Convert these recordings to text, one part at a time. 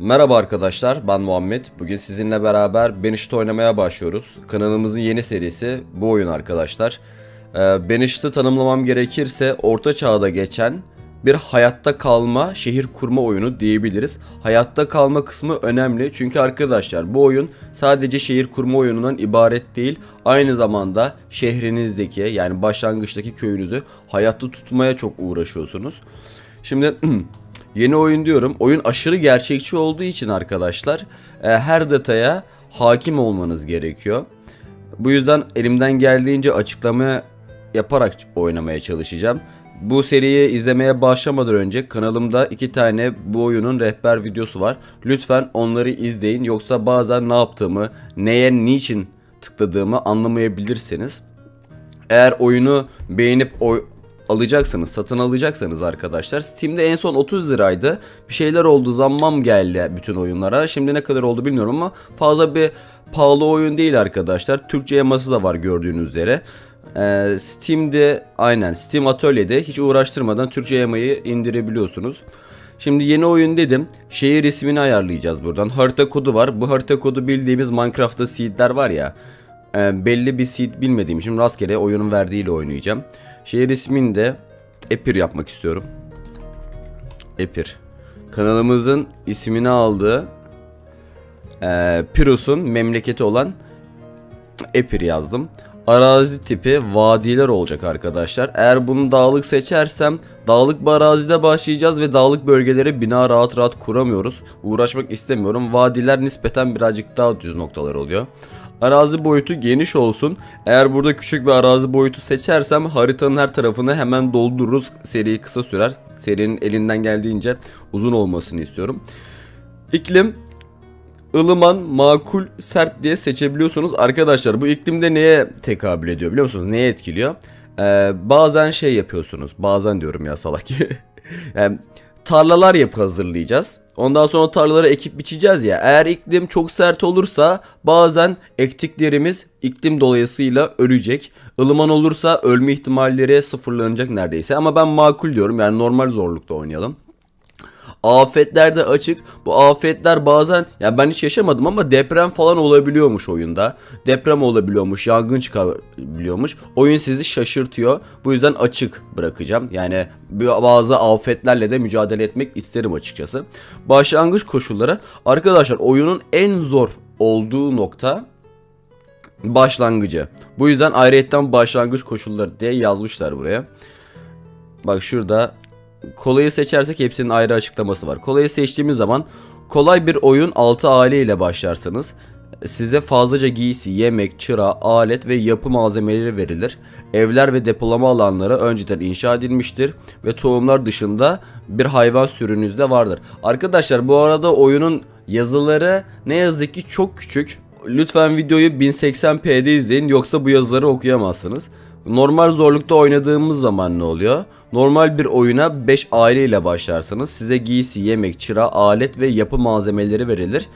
Merhaba arkadaşlar, ben Muhammed. Bugün sizinle beraber Banished'ı oynamaya başlıyoruz. Kanalımızın yeni serisi bu oyun arkadaşlar. Ee, Banished'ı tanımlamam gerekirse orta çağda geçen bir hayatta kalma, şehir kurma oyunu diyebiliriz. Hayatta kalma kısmı önemli çünkü arkadaşlar bu oyun sadece şehir kurma oyunundan ibaret değil. Aynı zamanda şehrinizdeki yani başlangıçtaki köyünüzü hayatta tutmaya çok uğraşıyorsunuz. Şimdi Yeni oyun diyorum. Oyun aşırı gerçekçi olduğu için arkadaşlar e, her detaya hakim olmanız gerekiyor. Bu yüzden elimden geldiğince açıklama yaparak oynamaya çalışacağım. Bu seriyi izlemeye başlamadan önce kanalımda iki tane bu oyunun rehber videosu var. Lütfen onları izleyin yoksa bazen ne yaptığımı, neye, niçin tıkladığımı anlamayabilirsiniz. Eğer oyunu beğenip oy alacaksanız, satın alacaksanız arkadaşlar Steam'de en son 30 liraydı. Bir şeyler oldu, zammam geldi bütün oyunlara. Şimdi ne kadar oldu bilmiyorum ama fazla bir pahalı oyun değil arkadaşlar. Türkçe yaması da var gördüğünüz üzere. Ee, Steam'de aynen Steam Atölye'de hiç uğraştırmadan Türkçe yamayı indirebiliyorsunuz. Şimdi yeni oyun dedim. Şehir ismini ayarlayacağız buradan. Harita kodu var. Bu harita kodu bildiğimiz Minecraft'ta seedler var ya. e, belli bir seed bilmediğim için rastgele oyunun verdiğiyle oynayacağım. Şehir ismini de Epir yapmak istiyorum. Epir. Kanalımızın ismini aldığı e, Piros'un memleketi olan Epir yazdım. Arazi tipi vadiler olacak arkadaşlar. Eğer bunu dağlık seçersem dağlık bir arazide başlayacağız ve dağlık bölgelere bina rahat rahat kuramıyoruz. Uğraşmak istemiyorum. Vadiler nispeten birazcık daha düz noktalar oluyor. Arazi boyutu geniş olsun. Eğer burada küçük bir arazi boyutu seçersem haritanın her tarafını hemen doldururuz. Seri kısa sürer. Serinin elinden geldiğince uzun olmasını istiyorum. İklim ılıman, makul, sert diye seçebiliyorsunuz. Arkadaşlar bu iklimde neye tekabül ediyor biliyor musunuz? Neye etkiliyor? Ee, bazen şey yapıyorsunuz. Bazen diyorum ya salak. yani, tarlalar yapı hazırlayacağız. Ondan sonra tarlaları ekip biçeceğiz ya. Eğer iklim çok sert olursa bazen ektiklerimiz iklim dolayısıyla ölecek. Ilıman olursa ölme ihtimalleri sıfırlanacak neredeyse. Ama ben makul diyorum yani normal zorlukta oynayalım. Afetler de açık. Bu afetler bazen ya ben hiç yaşamadım ama deprem falan olabiliyormuş oyunda. Deprem olabiliyormuş, yangın çıkabiliyormuş. Oyun sizi şaşırtıyor. Bu yüzden açık bırakacağım. Yani bazı afetlerle de mücadele etmek isterim açıkçası. Başlangıç koşulları arkadaşlar oyunun en zor olduğu nokta başlangıcı. Bu yüzden ayrıyetten başlangıç koşulları diye yazmışlar buraya. Bak şurada kolayı seçersek hepsinin ayrı açıklaması var. Kolayı seçtiğimiz zaman kolay bir oyun 6 aile ile başlarsınız. Size fazlaca giysi, yemek, çıra, alet ve yapı malzemeleri verilir. Evler ve depolama alanları önceden inşa edilmiştir ve tohumlar dışında bir hayvan sürünüz de vardır. Arkadaşlar bu arada oyunun yazıları ne yazık ki çok küçük. Lütfen videoyu 1080p'de izleyin yoksa bu yazıları okuyamazsınız. Normal zorlukta oynadığımız zaman ne oluyor? Normal bir oyuna 5 aile ile başlarsınız. Size giysi, yemek, çıra, alet ve yapı malzemeleri verilir.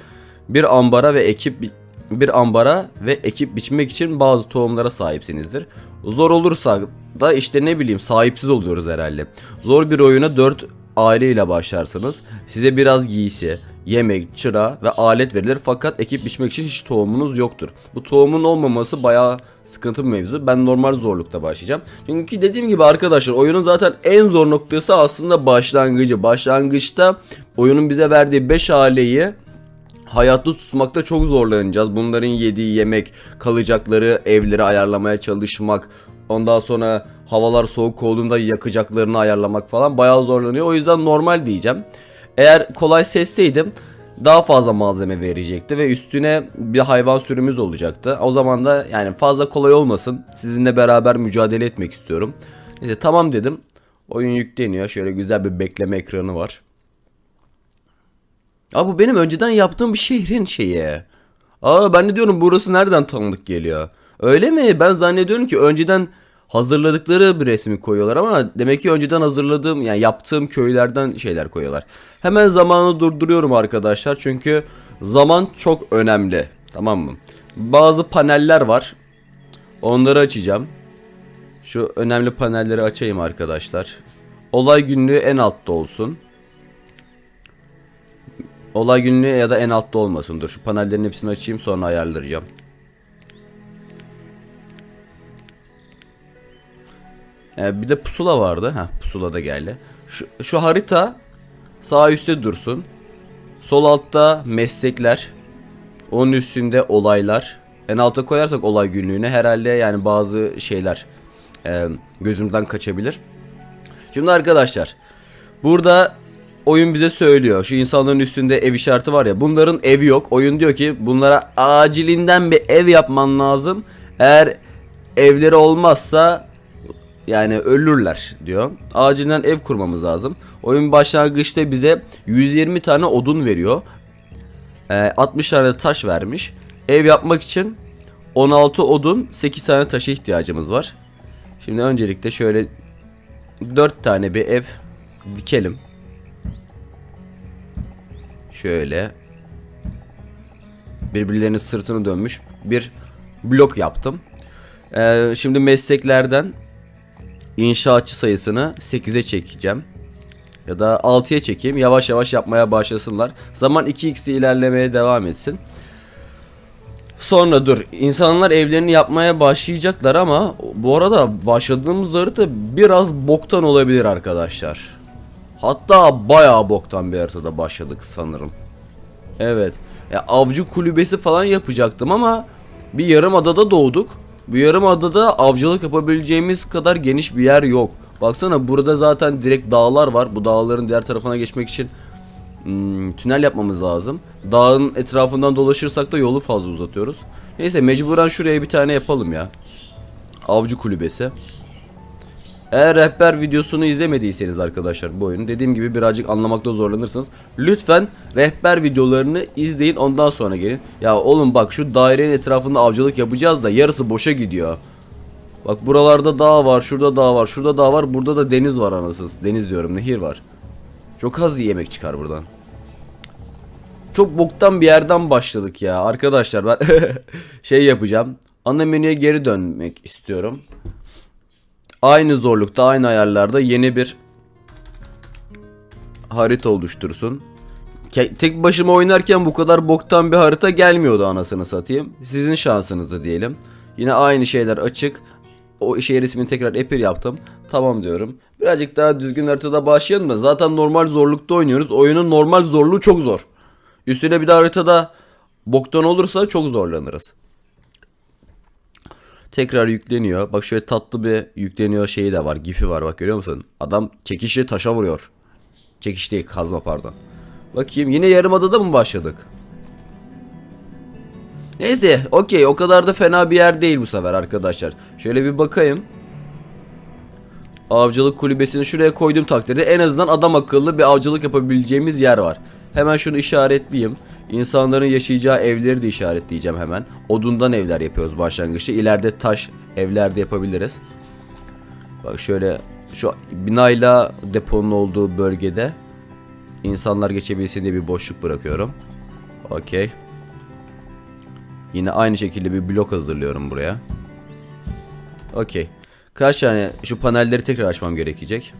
Bir ambara ve ekip bir ambara ve ekip biçmek için bazı tohumlara sahipsinizdir. Zor olursa da işte ne bileyim sahipsiz oluyoruz herhalde. Zor bir oyuna 4 aile ile başlarsınız. Size biraz giysi, yemek, çıra ve alet verilir fakat ekip biçmek için hiç tohumunuz yoktur. Bu tohumun olmaması bayağı sıkıntı bir mevzu. Ben normal zorlukta başlayacağım. Çünkü dediğim gibi arkadaşlar oyunun zaten en zor noktası aslında başlangıcı. Başlangıçta oyunun bize verdiği 5 aileyi hayatta tutmakta çok zorlanacağız. Bunların yediği yemek, kalacakları evleri ayarlamaya çalışmak, ondan sonra havalar soğuk olduğunda yakacaklarını ayarlamak falan bayağı zorlanıyor. O yüzden normal diyeceğim. Eğer kolay seçseydim daha fazla malzeme verecekti ve üstüne bir hayvan sürümüz olacaktı. O zaman da yani fazla kolay olmasın. Sizinle beraber mücadele etmek istiyorum. Neyse tamam dedim. Oyun yükleniyor. Şöyle güzel bir bekleme ekranı var. Aa bu benim önceden yaptığım bir şehrin şeyi. Aa ben de diyorum burası nereden tanıdık geliyor. Öyle mi? Ben zannediyorum ki önceden hazırladıkları bir resmi koyuyorlar ama demek ki önceden hazırladığım yani yaptığım köylerden şeyler koyuyorlar. Hemen zamanı durduruyorum arkadaşlar çünkü zaman çok önemli. Tamam mı? Bazı paneller var. Onları açacağım. Şu önemli panelleri açayım arkadaşlar. Olay günlüğü en altta olsun. Olay günlüğü ya da en altta olmasın. Dur şu panellerin hepsini açayım sonra ayarlayacağım. Ee, bir de pusula vardı. Ha pusula da geldi. Şu, şu harita sağ üstte dursun. Sol altta meslekler. Onun üstünde olaylar. En alta koyarsak olay günlüğüne herhalde yani bazı şeyler e, gözümden kaçabilir. Şimdi arkadaşlar burada oyun bize söylüyor. Şu insanların üstünde ev işareti var ya. Bunların evi yok. Oyun diyor ki bunlara acilinden bir ev yapman lazım. Eğer evleri olmazsa yani ölürler diyor. Acilen ev kurmamız lazım. Oyun başlangıçta bize 120 tane odun veriyor. Ee, 60 tane taş vermiş. Ev yapmak için 16 odun 8 tane taşa ihtiyacımız var. Şimdi öncelikle şöyle 4 tane bir ev dikelim. Şöyle birbirlerinin sırtını dönmüş bir blok yaptım. Ee, şimdi mesleklerden inşaatçı sayısını 8'e çekeceğim. Ya da 6'ya çekeyim. Yavaş yavaş yapmaya başlasınlar. Zaman 2x ilerlemeye devam etsin. Sonra dur. İnsanlar evlerini yapmaya başlayacaklar ama bu arada başladığımız harita biraz boktan olabilir arkadaşlar. Hatta bayağı boktan bir haritada başladık sanırım. Evet. Ya avcı kulübesi falan yapacaktım ama bir yarım adada doğduk. Bu yarım adada avcılık yapabileceğimiz kadar geniş bir yer yok. Baksana burada zaten direkt dağlar var. Bu dağların diğer tarafına geçmek için hmm, tünel yapmamız lazım. Dağın etrafından dolaşırsak da yolu fazla uzatıyoruz. Neyse mecburen şuraya bir tane yapalım ya. Avcı kulübesi. Eğer rehber videosunu izlemediyseniz arkadaşlar bu oyunu dediğim gibi birazcık anlamakta zorlanırsınız. Lütfen rehber videolarını izleyin ondan sonra gelin. Ya oğlum bak şu dairenin etrafında avcılık yapacağız da yarısı boşa gidiyor. Bak buralarda dağ var, şurada dağ var, şurada dağ var, burada da deniz var anasını. Deniz diyorum, nehir var. Çok az yemek çıkar buradan. Çok boktan bir yerden başladık ya. Arkadaşlar ben şey yapacağım. Ana menüye geri dönmek istiyorum. Aynı zorlukta, aynı ayarlarda yeni bir harita oluştursun. Tek başıma oynarken bu kadar boktan bir harita gelmiyordu anasını satayım. Sizin şansınızı diyelim. Yine aynı şeyler açık. O şehir ismini tekrar epir yaptım. Tamam diyorum. Birazcık daha düzgün haritada başlayalım da zaten normal zorlukta oynuyoruz. Oyunun normal zorluğu çok zor. Üstüne bir de haritada boktan olursa çok zorlanırız. Tekrar yükleniyor. Bak şöyle tatlı bir yükleniyor şeyi de var. Gifi var bak görüyor musun? Adam çekişi taşa vuruyor. Çekiş değil kazma pardon. Bakayım yine yarım adada mı başladık? Neyse okey o kadar da fena bir yer değil bu sefer arkadaşlar. Şöyle bir bakayım. Avcılık kulübesini şuraya koyduğum takdirde en azından adam akıllı bir avcılık yapabileceğimiz yer var. Hemen şunu işaretleyeyim. İnsanların yaşayacağı evleri de işaretleyeceğim hemen. Odundan evler yapıyoruz başlangıçta. İleride taş evler de yapabiliriz. Bak şöyle şu binayla deponun olduğu bölgede insanlar geçebilsin diye bir boşluk bırakıyorum. Okey. Yine aynı şekilde bir blok hazırlıyorum buraya. Okey. Kaç tane şu panelleri tekrar açmam gerekecek.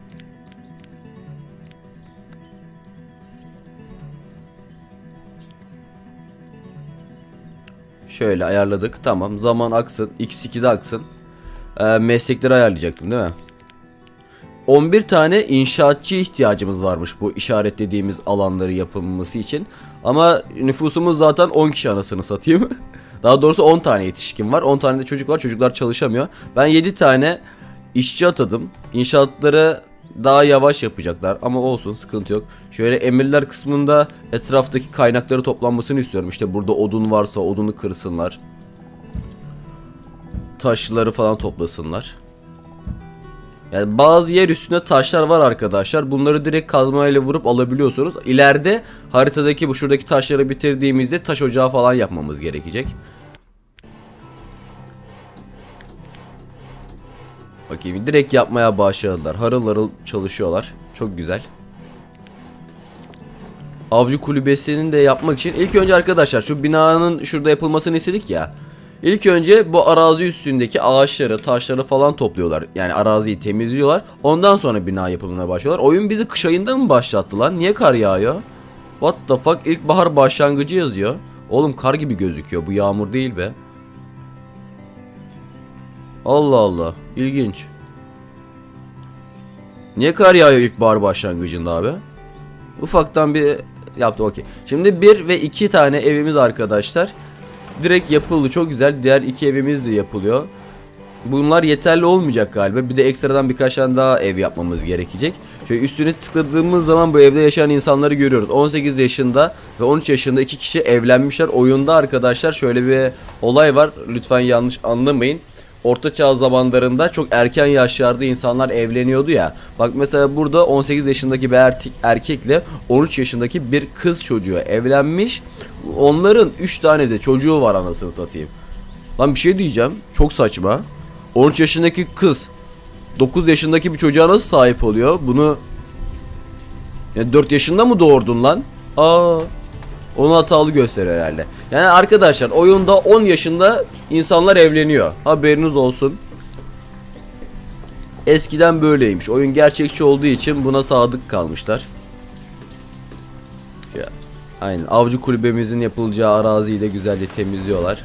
Şöyle ayarladık. Tamam. Zaman aksın. X2'de aksın. Ee, meslekleri ayarlayacaktım değil mi? 11 tane inşaatçı ihtiyacımız varmış bu işaretlediğimiz alanları yapılması için. Ama nüfusumuz zaten 10 kişi anasını satayım. Daha doğrusu 10 tane yetişkin var. 10 tane de çocuk var. Çocuklar çalışamıyor. Ben 7 tane işçi atadım. İnşaatları daha yavaş yapacaklar ama olsun sıkıntı yok. Şöyle emirler kısmında etraftaki kaynakları toplanmasını istiyorum. İşte burada odun varsa odunu kırsınlar. Taşları falan toplasınlar. Yani bazı yer üstünde taşlar var arkadaşlar. Bunları direkt kazmayla vurup alabiliyorsunuz. İleride haritadaki bu şuradaki taşları bitirdiğimizde taş ocağı falan yapmamız gerekecek. Bakayım direkt yapmaya başladılar. Harıl harıl çalışıyorlar. Çok güzel. Avcı kulübesinin de yapmak için ilk önce arkadaşlar şu binanın şurada yapılmasını istedik ya. İlk önce bu arazi üstündeki ağaçları, taşları falan topluyorlar. Yani araziyi temizliyorlar. Ondan sonra bina yapımına başlıyorlar. Oyun bizi kış ayında mı başlattı lan? Niye kar yağıyor? What the fuck? İlkbahar başlangıcı yazıyor. Oğlum kar gibi gözüküyor. Bu yağmur değil be. Allah Allah. İlginç. Niye kar yağıyor ilkbahar başlangıcında abi? Ufaktan bir yaptı okey. Şimdi bir ve iki tane evimiz arkadaşlar. Direkt yapıldı çok güzel. Diğer iki evimiz de yapılıyor. Bunlar yeterli olmayacak galiba. Bir de ekstradan birkaç tane daha ev yapmamız gerekecek. Şöyle üstüne tıkladığımız zaman bu evde yaşayan insanları görüyoruz. 18 yaşında ve 13 yaşında iki kişi evlenmişler. Oyunda arkadaşlar şöyle bir olay var. Lütfen yanlış anlamayın. Orta çağ zamanlarında çok erken yaşlarda insanlar evleniyordu ya. Bak mesela burada 18 yaşındaki bir erkek, erkekle 13 yaşındaki bir kız çocuğu evlenmiş. Onların 3 tane de çocuğu var anasını satayım. Lan bir şey diyeceğim. Çok saçma. 13 yaşındaki kız 9 yaşındaki bir çocuğa nasıl sahip oluyor? Bunu ya 4 yaşında mı doğurdun lan? Aa. Onu hatalı gösteriyor herhalde. Yani arkadaşlar oyunda 10 yaşında insanlar evleniyor. Haberiniz olsun. Eskiden böyleymiş. Oyun gerçekçi olduğu için buna sadık kalmışlar. Ya, aynen. Avcı kulübemizin yapılacağı araziyi de güzelce temizliyorlar.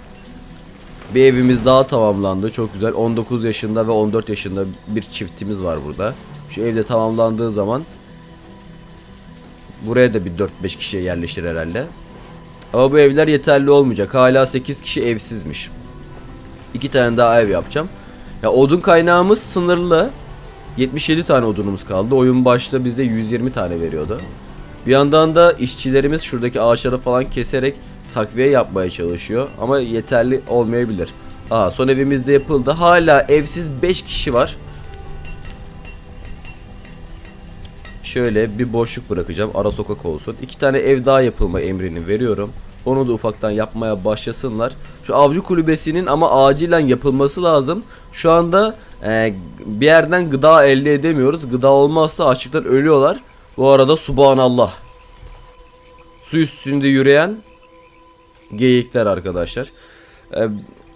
Bir evimiz daha tamamlandı. Çok güzel. 19 yaşında ve 14 yaşında bir çiftimiz var burada. Şu evde tamamlandığı zaman buraya da bir 4-5 kişiye yerleşir herhalde. Ama bu evler yeterli olmayacak. Hala 8 kişi evsizmiş. 2 tane daha ev yapacağım. Ya odun kaynağımız sınırlı. 77 tane odunumuz kaldı. Oyun başta bize 120 tane veriyordu. Bir yandan da işçilerimiz şuradaki ağaçları falan keserek takviye yapmaya çalışıyor. Ama yeterli olmayabilir. Aa, son evimiz de yapıldı. Hala evsiz 5 kişi var. Şöyle bir boşluk bırakacağım. Ara sokak olsun. İki tane ev daha yapılma emrini veriyorum. Onu da ufaktan yapmaya başlasınlar. Şu avcı kulübesinin ama acilen yapılması lazım. Şu anda e, bir yerden gıda elde edemiyoruz. Gıda olmazsa açlıktan ölüyorlar. Bu arada subhanallah. Su üstünde yürüyen geyikler arkadaşlar. E,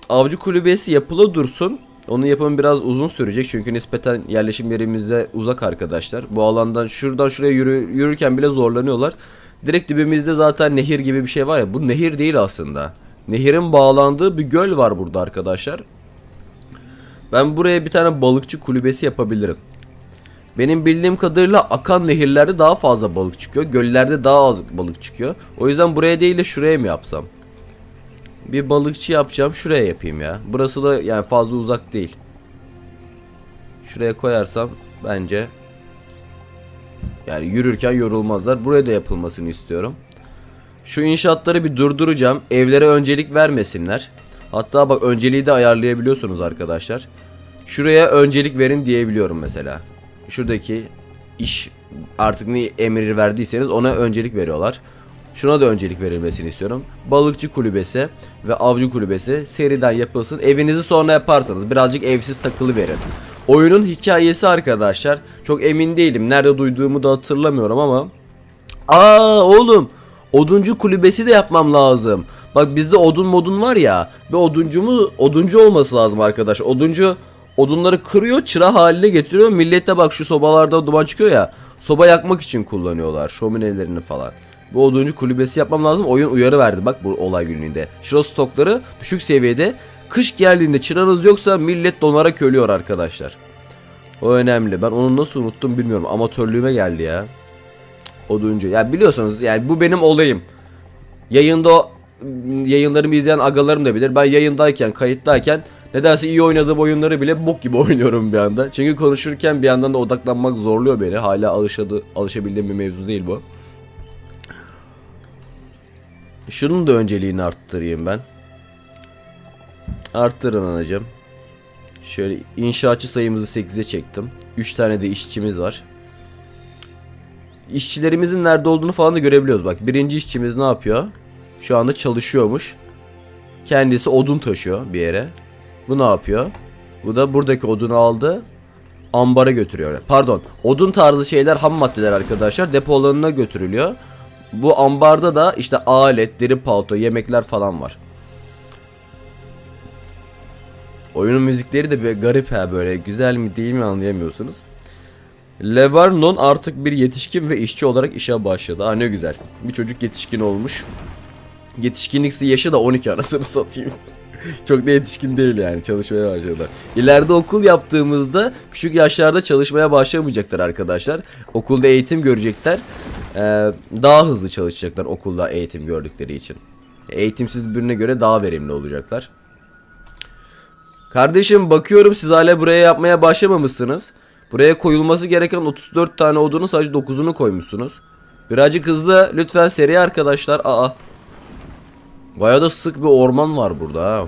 avcı kulübesi yapılı dursun. Onun yapımı biraz uzun sürecek çünkü nispeten yerleşim yerimizde uzak arkadaşlar. Bu alandan şuradan şuraya yürü, yürürken bile zorlanıyorlar. Direkt dibimizde zaten nehir gibi bir şey var ya. Bu nehir değil aslında. Nehirin bağlandığı bir göl var burada arkadaşlar. Ben buraya bir tane balıkçı kulübesi yapabilirim. Benim bildiğim kadarıyla akan nehirlerde daha fazla balık çıkıyor. Göllerde daha az balık çıkıyor. O yüzden buraya değil de şuraya mı yapsam? Bir balıkçı yapacağım. Şuraya yapayım ya. Burası da yani fazla uzak değil. Şuraya koyarsam bence yani yürürken yorulmazlar. Buraya da yapılmasını istiyorum. Şu inşaatları bir durduracağım. Evlere öncelik vermesinler. Hatta bak önceliği de ayarlayabiliyorsunuz arkadaşlar. Şuraya öncelik verin diyebiliyorum mesela. Şuradaki iş artık ne emir verdiyseniz ona öncelik veriyorlar. Şuna da öncelik verilmesini istiyorum. Balıkçı kulübesi ve avcı kulübesi seriden yapılsın. Evinizi sonra yaparsanız birazcık evsiz takılı verin. Oyunun hikayesi arkadaşlar. Çok emin değilim. Nerede duyduğumu da hatırlamıyorum ama. Aa oğlum. Oduncu kulübesi de yapmam lazım. Bak bizde odun modun var ya. Bir oduncumu oduncu olması lazım arkadaş. Oduncu odunları kırıyor, çıra haline getiriyor. Millette bak şu sobalarda duman çıkıyor ya. Soba yakmak için kullanıyorlar şöminelerini falan. Bu oduncu kulübesi yapmam lazım. Oyun uyarı verdi bak bu olay günlüğünde. Çıra stokları düşük seviyede. Kış geldiğinde çıranız yoksa millet donarak ölüyor arkadaşlar. O önemli. Ben onu nasıl unuttum bilmiyorum. Amatörlüğüme geldi ya. Oduncu. Ya biliyorsunuz yani bu benim olayım. Yayında yayınlarımı izleyen agalarım da bilir. Ben yayındayken, kayıttayken nedense iyi oynadığım oyunları bile bok gibi oynuyorum bir anda. Çünkü konuşurken bir yandan da odaklanmak zorluyor beni. Hala alışadı, alışabildiğim bir mevzu değil bu. Şunun da önceliğini arttırayım ben. Arttırın anacığım. Şöyle inşaatçı sayımızı 8'e çektim. 3 tane de işçimiz var. İşçilerimizin nerede olduğunu falan da görebiliyoruz. Bak birinci işçimiz ne yapıyor? Şu anda çalışıyormuş. Kendisi odun taşıyor bir yere. Bu ne yapıyor? Bu da buradaki odunu aldı. Ambara götürüyor. Pardon. Odun tarzı şeyler ham maddeler arkadaşlar depo alanına götürülüyor. Bu ambarda da işte alet, deri palto, yemekler falan var. Oyunun müzikleri de bir garip ha böyle güzel mi değil mi anlayamıyorsunuz. Levernon artık bir yetişkin ve işçi olarak işe başladı. Aa ne güzel. Bir çocuk yetişkin olmuş. Yetişkinlik yaşı da 12 anasını satayım. Çok da yetişkin değil yani çalışmaya başladı. İleride okul yaptığımızda küçük yaşlarda çalışmaya başlamayacaklar arkadaşlar. Okulda eğitim görecekler. Ee, daha hızlı çalışacaklar okulda eğitim gördükleri için. Eğitimsiz birine göre daha verimli olacaklar. Kardeşim bakıyorum siz hala buraya yapmaya başlamamışsınız. Buraya koyulması gereken 34 tane odunun sadece 9'unu koymuşsunuz. Birazcık hızlı lütfen seri arkadaşlar. Aa. Bayağı da sık bir orman var burada ha.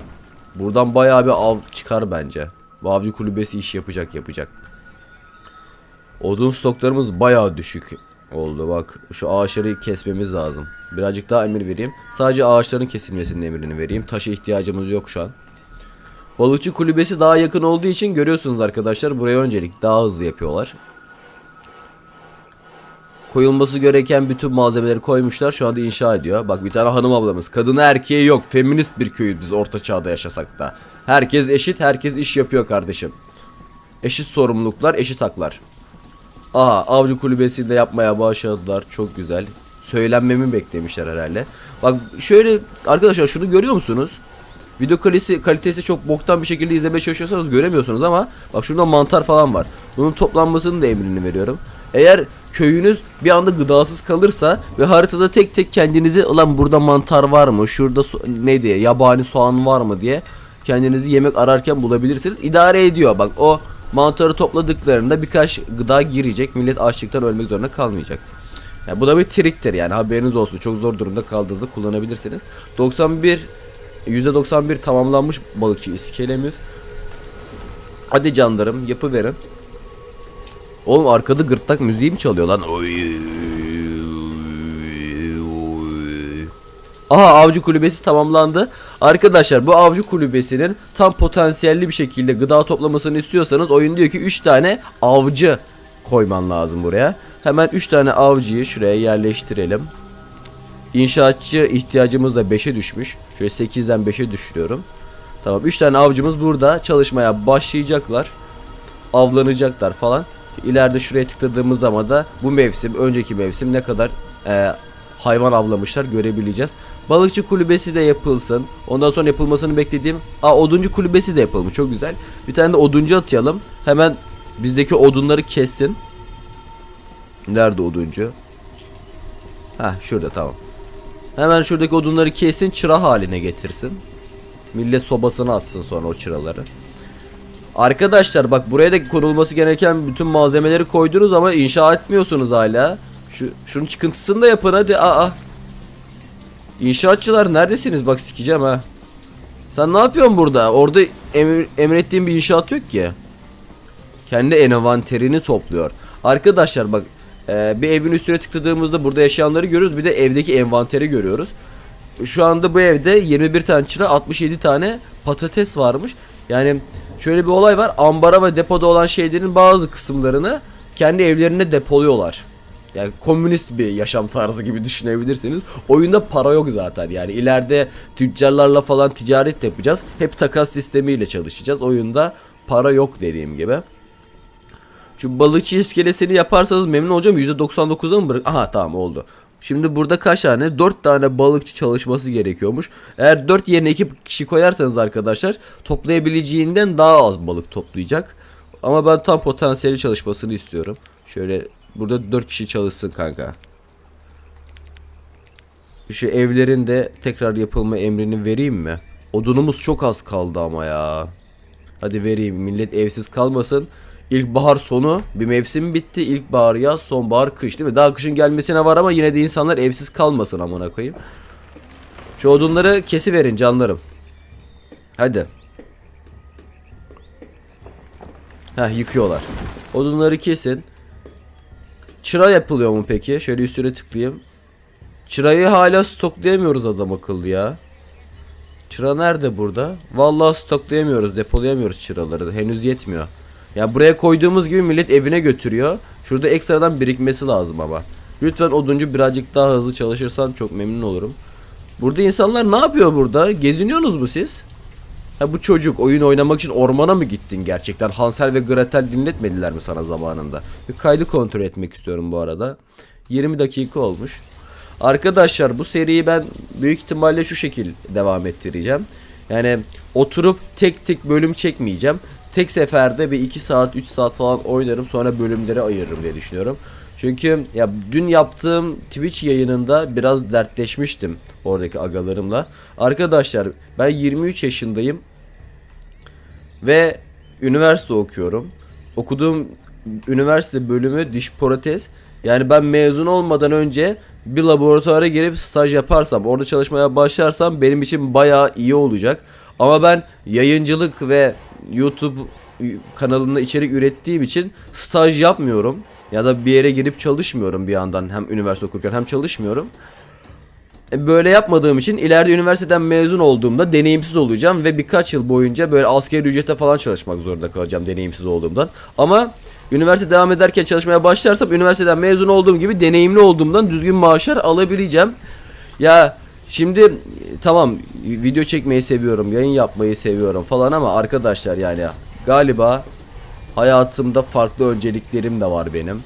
Buradan bayağı bir av çıkar bence. Bu avcı kulübesi iş yapacak yapacak. Odun stoklarımız bayağı düşük oldu bak. Şu ağaçları kesmemiz lazım. Birazcık daha emir vereyim. Sadece ağaçların kesilmesinin emrini vereyim. Taşa ihtiyacımız yok şu an. Balıkçı kulübesi daha yakın olduğu için görüyorsunuz arkadaşlar buraya öncelik daha hızlı yapıyorlar. Koyulması gereken bütün malzemeleri koymuşlar şu anda inşa ediyor. Bak bir tane hanım ablamız kadını erkeği yok feminist bir köyüz biz orta çağda yaşasak da. Herkes eşit herkes iş yapıyor kardeşim. Eşit sorumluluklar eşit haklar. Aha avcı kulübesinde yapmaya başladılar çok güzel. Söylenmemi beklemişler herhalde. Bak şöyle arkadaşlar şunu görüyor musunuz? Video kalitesi, kalitesi çok boktan bir şekilde izlemeye çalışıyorsanız göremiyorsunuz ama bak şurada mantar falan var. Bunun toplanmasının da emrini veriyorum. Eğer köyünüz bir anda gıdasız kalırsa ve haritada tek tek kendinizi ulan burada mantar var mı? Şurada so- ne diye yabani soğan var mı diye kendinizi yemek ararken bulabilirsiniz. İdare ediyor. Bak o mantarı topladıklarında birkaç gıda girecek. Millet açlıktan ölmek zorunda kalmayacak. Yani bu da bir triktir yani haberiniz olsun. Çok zor durumda kaldığınızda kullanabilirsiniz. 91 %91 tamamlanmış balıkçı iskelemiz. Hadi canlarım yapıverin. Oğlum arkada gırtlak müziği mi çalıyor lan? Oy. Aha avcı kulübesi tamamlandı. Arkadaşlar bu avcı kulübesinin tam potansiyelli bir şekilde gıda toplamasını istiyorsanız oyun diyor ki 3 tane avcı koyman lazım buraya. Hemen 3 tane avcıyı şuraya yerleştirelim. İnşaatçı ihtiyacımız da 5'e düşmüş. Şöyle 8'den 5'e düşürüyorum. Tamam 3 tane avcımız burada çalışmaya başlayacaklar. Avlanacaklar falan. İleride şuraya tıkladığımız zaman da bu mevsim, önceki mevsim ne kadar e, hayvan avlamışlar görebileceğiz. Balıkçı kulübesi de yapılsın. Ondan sonra yapılmasını beklediğim Aa oduncu kulübesi de yapılmış. Çok güzel. Bir tane de oduncu atayalım. Hemen bizdeki odunları kessin. Nerede oduncu? Ha şurada tamam. Hemen şuradaki odunları kesin çıra haline getirsin. Millet sobasına atsın sonra o çıraları. Arkadaşlar bak buraya da konulması gereken bütün malzemeleri koydunuz ama inşa etmiyorsunuz hala. Şu şunun çıkıntısını da yapın hadi. Aa. İnşaatçılar neredesiniz? Bak sikeceğim ha. Sen ne yapıyorsun burada? Orada emir, emrettiğin bir inşaat yok ki. Kendi envanterini topluyor. Arkadaşlar bak e, bir evin üstüne tıkladığımızda burada yaşayanları görüyoruz. Bir de evdeki envanteri görüyoruz. Şu anda bu evde 21 tane çıra 67 tane patates varmış. Yani şöyle bir olay var. Ambara ve depoda olan şeylerin bazı kısımlarını kendi evlerine depoluyorlar. Yani komünist bir yaşam tarzı gibi düşünebilirsiniz. Oyunda para yok zaten. Yani ileride tüccarlarla falan ticaret yapacağız. Hep takas sistemiyle çalışacağız. Oyunda para yok dediğim gibi. Şu balıkçı iskelesini yaparsanız memnun olacağım. %99'a mı bırak? Aha tamam oldu. Şimdi burada kaç tane? 4 tane balıkçı çalışması gerekiyormuş. Eğer 4 yerine 2 kişi koyarsanız arkadaşlar toplayabileceğinden daha az balık toplayacak. Ama ben tam potansiyeli çalışmasını istiyorum. Şöyle burada 4 kişi çalışsın kanka. Şu evlerin de tekrar yapılma emrini vereyim mi? Odunumuz çok az kaldı ama ya. Hadi vereyim millet evsiz kalmasın. İlkbahar sonu bir mevsim bitti. İlkbahar yaz, sonbahar kış değil mi? Daha kışın gelmesine var ama yine de insanlar evsiz kalmasın amına koyayım. Şu odunları kesi verin canlarım. Hadi. Heh yıkıyorlar. Odunları kesin. Çıra yapılıyor mu peki? Şöyle üstüne tıklayayım. Çırayı hala stoklayamıyoruz adam akıllı ya. Çıra nerede burada? Vallahi stoklayamıyoruz, depolayamıyoruz çıraları. Henüz yetmiyor. Ya buraya koyduğumuz gibi millet evine götürüyor. Şurada ekstradan birikmesi lazım ama. Lütfen oduncu birazcık daha hızlı çalışırsan çok memnun olurum. Burada insanlar ne yapıyor burada? Geziniyorsunuz mu siz? Ha bu çocuk oyun oynamak için ormana mı gittin gerçekten? Hansel ve Gretel dinletmediler mi sana zamanında? Bir kaydı kontrol etmek istiyorum bu arada. 20 dakika olmuş. Arkadaşlar bu seriyi ben büyük ihtimalle şu şekil devam ettireceğim. Yani oturup tek tek bölüm çekmeyeceğim. Tek seferde bir 2 saat 3 saat falan oynarım sonra bölümleri ayırırım diye düşünüyorum. Çünkü ya dün yaptığım Twitch yayınında biraz dertleşmiştim oradaki agalarımla. Arkadaşlar ben 23 yaşındayım ve üniversite okuyorum. Okuduğum üniversite bölümü diş protez. Yani ben mezun olmadan önce bir laboratuvara girip staj yaparsam, orada çalışmaya başlarsam benim için bayağı iyi olacak. Ama ben yayıncılık ve YouTube kanalında içerik ürettiğim için staj yapmıyorum. Ya da bir yere girip çalışmıyorum bir yandan hem üniversite okurken hem çalışmıyorum. Böyle yapmadığım için ileride üniversiteden mezun olduğumda deneyimsiz olacağım ve birkaç yıl boyunca böyle askeri ücrete falan çalışmak zorunda kalacağım deneyimsiz olduğumdan. Ama üniversite devam ederken çalışmaya başlarsam üniversiteden mezun olduğum gibi deneyimli olduğumdan düzgün maaşlar alabileceğim. Ya şimdi tamam video çekmeyi seviyorum, yayın yapmayı seviyorum falan ama arkadaşlar yani galiba hayatımda farklı önceliklerim de var benim.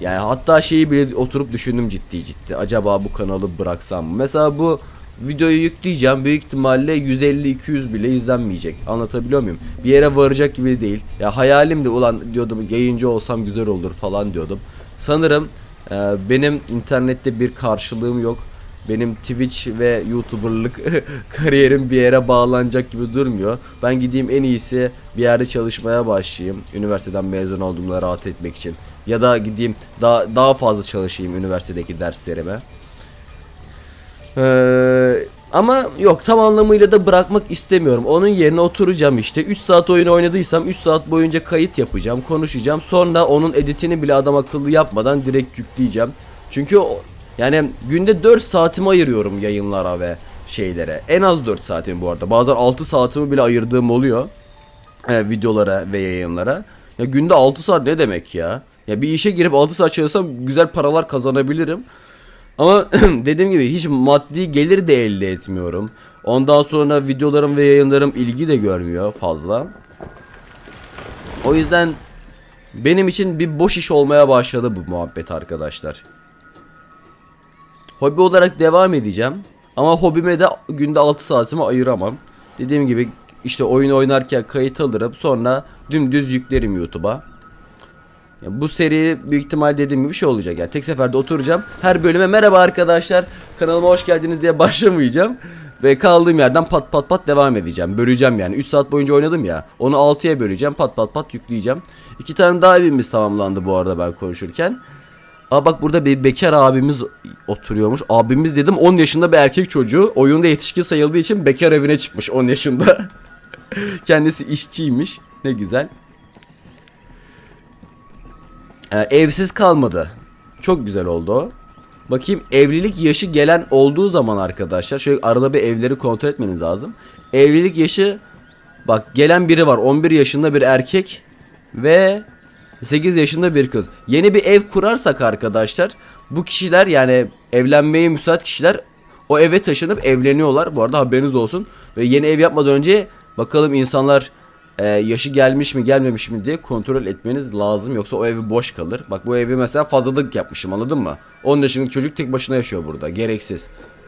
Yani hatta şeyi bile oturup düşündüm ciddi ciddi. Acaba bu kanalı bıraksam mı? Mesela bu videoyu yükleyeceğim. Büyük ihtimalle 150-200 bile izlenmeyecek. Anlatabiliyor muyum? Bir yere varacak gibi değil. Ya hayalim de ulan diyordum yayıncı olsam güzel olur falan diyordum. Sanırım e, benim internette bir karşılığım yok. Benim Twitch ve YouTuber'lık kariyerim bir yere bağlanacak gibi durmuyor. Ben gideyim en iyisi bir yerde çalışmaya başlayayım. Üniversiteden mezun olduğumda rahat etmek için. Ya da gideyim daha daha fazla çalışayım üniversitedeki derslerime. Ee, ama yok tam anlamıyla da bırakmak istemiyorum. Onun yerine oturacağım işte. 3 saat oyun oynadıysam 3 saat boyunca kayıt yapacağım, konuşacağım. Sonra onun editini bile adam akıllı yapmadan direkt yükleyeceğim. Çünkü yani günde 4 saatimi ayırıyorum yayınlara ve şeylere. En az 4 saatimi bu arada. Bazen 6 saatimi bile ayırdığım oluyor. e, videolara ve yayınlara. Ya günde 6 saat ne demek ya? Ya bir işe girip 6 saat çalışsam güzel paralar kazanabilirim. Ama dediğim gibi hiç maddi gelir de elde etmiyorum. Ondan sonra videolarım ve yayınlarım ilgi de görmüyor fazla. O yüzden benim için bir boş iş olmaya başladı bu muhabbet arkadaşlar. Hobi olarak devam edeceğim. Ama hobime de günde 6 saatimi ayıramam. Dediğim gibi işte oyun oynarken kayıt alırım sonra dümdüz yüklerim YouTube'a. Ya bu seri büyük ihtimal dediğim gibi bir şey olacak yani tek seferde oturacağım her bölüme merhaba arkadaşlar kanalıma hoş geldiniz diye başlamayacağım ve kaldığım yerden pat pat pat devam edeceğim böleceğim yani 3 saat boyunca oynadım ya onu 6'ya böleceğim pat pat pat yükleyeceğim İki tane daha evimiz tamamlandı bu arada ben konuşurken Aa bak burada bir bekar abimiz oturuyormuş. Abimiz dedim 10 yaşında bir erkek çocuğu. Oyunda yetişkin sayıldığı için bekar evine çıkmış 10 yaşında. Kendisi işçiymiş. Ne güzel. Ee, evsiz kalmadı. Çok güzel oldu o. Bakayım evlilik yaşı gelen olduğu zaman arkadaşlar şöyle arada bir evleri kontrol etmeniz lazım. Evlilik yaşı bak gelen biri var 11 yaşında bir erkek ve 8 yaşında bir kız. Yeni bir ev kurarsak arkadaşlar bu kişiler yani evlenmeye müsait kişiler o eve taşınıp evleniyorlar. Bu arada haberiniz olsun. Ve yeni ev yapmadan önce bakalım insanlar e, yaşı gelmiş mi gelmemiş mi diye kontrol etmeniz lazım. Yoksa o evi boş kalır. Bak bu evi mesela fazlalık yapmışım anladın mı? 10 yaşındaki çocuk tek başına yaşıyor burada. Gereksiz.